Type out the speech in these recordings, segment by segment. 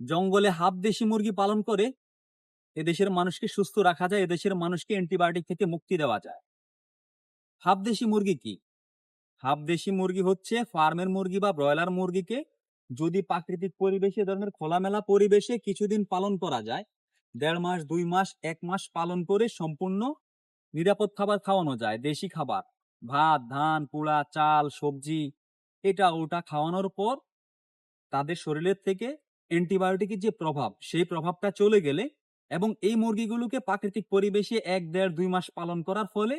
জঙ্গলে হাফ দেশি মুরগি পালন করে এদেশের মানুষকে সুস্থ রাখা যায়, এদেশের মানুষকে অ্যান্টিবায়োটিক থেকে মুক্তি দেওয়া যায়। হাফ দেশি মুরগি কি? হাফ দেশি মুরগি হচ্ছে ফার্মের মুরগি বা ব্রয়লার মুরগিকে যদি প্রাকৃতিক পরিবেশে ধরনের খোলামেলা পরিবেশে কিছুদিন পালন করা যায়, দেড় মাস, দুই মাস, এক মাস পালন করে সম্পূর্ণ নিরাপদ খাবার খাওয়ানো যায়, দেশি খাবার। ভাত, ধান, পোড়া, চাল, সবজি, এটা ওটা খাওয়ানোর পর তাদের শরীরের থেকে অ্যান্টিবায়োটিকের যে প্রভাব, সেই প্রভাবটা চলে গেলে এবং এই মুরগিগুলোকে প্রাকৃতিক পরিবেশে এক, দেড়, দুই মাস পালন করার ফলে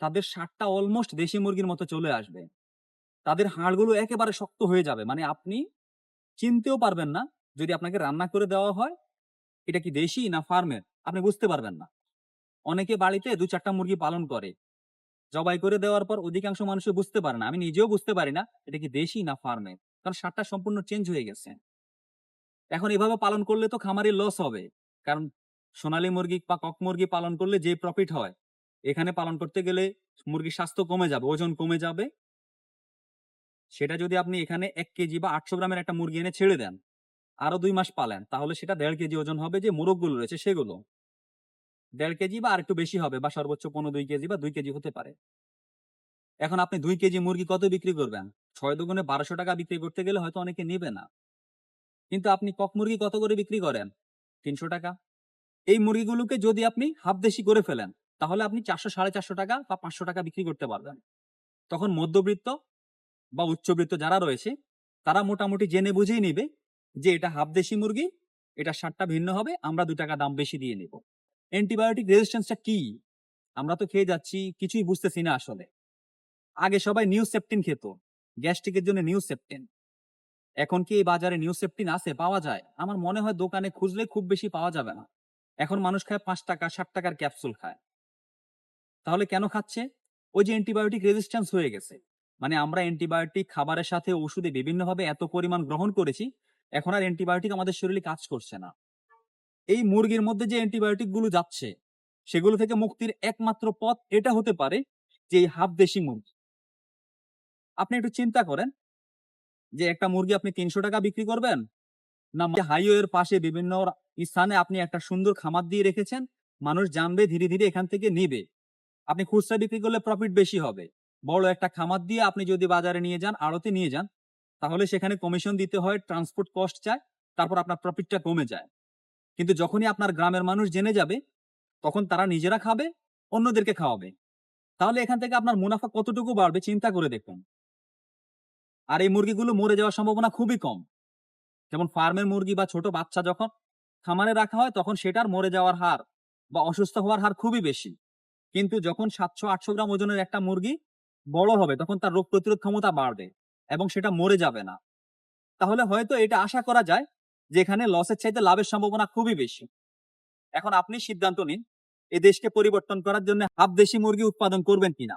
তাদের স্বাদটা অলমোস্ট দেশি মুরগির মতো চলে আসবে। তাদের হাড়গুলো একেবারে শক্ত হয়ে যাবে। মানে আপনি চিনতেও পারবেন না যদি আপনাকে রান্না করে দেওয়া হয়, এটা কি দেশি না ফার্মের? আপনি বুঝতে পারবেন না। অনেকে বাড়িতে দু, চারটা মুরগি পালন করে। জবাই করে দেওয়ার পর অধিকাংশ মানুষ বুঝতে পারে না। আমি নিজেও বুঝতে পারি না এটা কি দেশি না ফার্মের? কারণ সারটা সম্পূর্ণ চেঞ্জ হয়ে গেছে। এখন এভাবে পালন করলে তো খামারের লস হবে। কারণ সোনালী মুরগি বা কক মুরগি পালন করলে যে প্রফিট হয়, এখানে পালন করতে গেলে মুরগির স্বাস্থ্য কমে যাবে, ওজন কমে যাবে। সেটা যদি আপনি এখানে এক কেজি বা আটশো গ্রামের একটা মুরগি এনে ছেড়ে দেন, আরও দুই মাস পালেন, তাহলে সেটা দেড় কেজি ওজন হবে যে মোরগগুলো রয়েছে সেগুলো। দেড় কেজি বা আর একটু বেশি হবে বা সর্বোচ্চ পনেরো দুই কেজি বা দুই কেজি হতে পারে। এখন আপনি দুই কেজি মুরগি কত বিক্রি করবেন? ছয় দুগুণে বারোশো টাকা বিক্রি করতে গেলে হয়তো অনেকে নেবে না। কিন্তু আপনি কক মুরগি কত করে বিক্রি করেন? তিনশো টাকা। এই মুরগিগুলোকে যদি আপনি হাফ দেশি করে ফেলেন, তাহলে আপনি চারশো, সাড়ে চারশো টাকা বা পাঁচশো টাকা বিক্রি করতে পারবেন। তখন মধ্যবৃত্ত বা উচ্চবৃত্ত যারা রয়েছে, তারা মোটামুটি জেনে বুঝেই নিবে যে এটা হাফ দেশি মুরগি, এটা সারটা ভিন্ন হবে, আমরা দু টাকা দাম বেশি দিয়ে নিব। অ্যান্টিবায়োটিক রেজিস্ট্যান্সটা কি? আমরা তো খেয়ে যাচ্ছি, কিছুই বুঝতেছি না আসলে। আগে সবাই নিউ সেপটিন খেত, গ্যাস্ট্রিকের জন্য নিউ সেপটিন এখন কি এই বাজারে নিউ সেপটিন আছে পাওয়া যায়। আমার মনে হয় দোকানে খুঁজলে খুব বেশি পাওয়া যাবে না। এখন মানুষ খায় পাঁচ টাকা, ষাট টাকার ক্যাপসুল খায়। তাহলে কেন খাচ্ছে? ওই যে অ্যান্টিবায়োটিক রেজিস্ট্যান্স হয়ে গেছে। মানে আমরা অ্যান্টিবায়োটিক খাবারের সাথে ওষুধে বিভিন্নভাবে এত পরিমাণ গ্রহণ করেছি, এখন আর অ্যান্টিবায়োটিক আমাদের শরীরে কাজ করছে না। এই মুরগির মধ্যে যে অ্যান্টিবায়োটিকগুলো যাচ্ছে, সেগুলো থেকে মুক্তির একমাত্র পথ এটা হতে পারে যে এই হাফ দেশি মুরগি। আপনি একটু চিন্তা করেন যে একটা মুরগি আপনি তিনশো টাকা বিক্রি করবেন? না হাইওয়ের পাশে বিভিন্ন স্থানে আপনি একটা সুন্দর খামার দিয়ে রেখেছেন, মানুষ জানবে, ধীরে ধীরে এখান থেকে নিবে। আপনি খুচরা বিক্রি করলে প্রফিট বেশি হবে। বড় একটা খামার দিয়ে আপনি যদি বাজারে নিয়ে যান, আড়তে নিয়ে যান, তাহলে সেখানে কমিশন দিতে হয় ট্রান্সপোর্ট কস্ট চায়, তারপর আপনার প্রফিটটা কমে যায়। কিন্তু যখনই আপনার গ্রামের মানুষ জেনে যাবে, তখন তারা নিজেরা খাবে, অন্যদেরকে খাওয়াবে। তাহলে এখান থেকে আপনার মুনাফা কতটুকু বাড়বে, চিন্তা করে দেখুন। আর এই মুরগিগুলো মরে যাওয়ার সম্ভাবনা খুবই কম। যেমন ফার্মের মুরগি বা ছোট বাচ্চা যখন খামারে রাখা হয়, তখন সেটার মরে যাওয়ার হার বা অসুস্থ হওয়ার হার খুবই বেশি। কিন্তু যখন সাতশো, আটশো গ্রাম ওজনের একটা মুরগি বড় হবে, তখন তার রোগ প্রতিরোধ ক্ষমতা বাড়বে এবং সেটা মরে যাবে না। তাহলে হয়তো এটা আশা করা যায় যে এখানে লসের চাইতে লাভের সম্ভাবনা খুবই বেশি। এখন আপনি সিদ্ধান্ত নিন, এ দেশকে পরিবর্তন করার জন্য হাফ দেশি মুরগি উৎপাদন করবেন কিনা।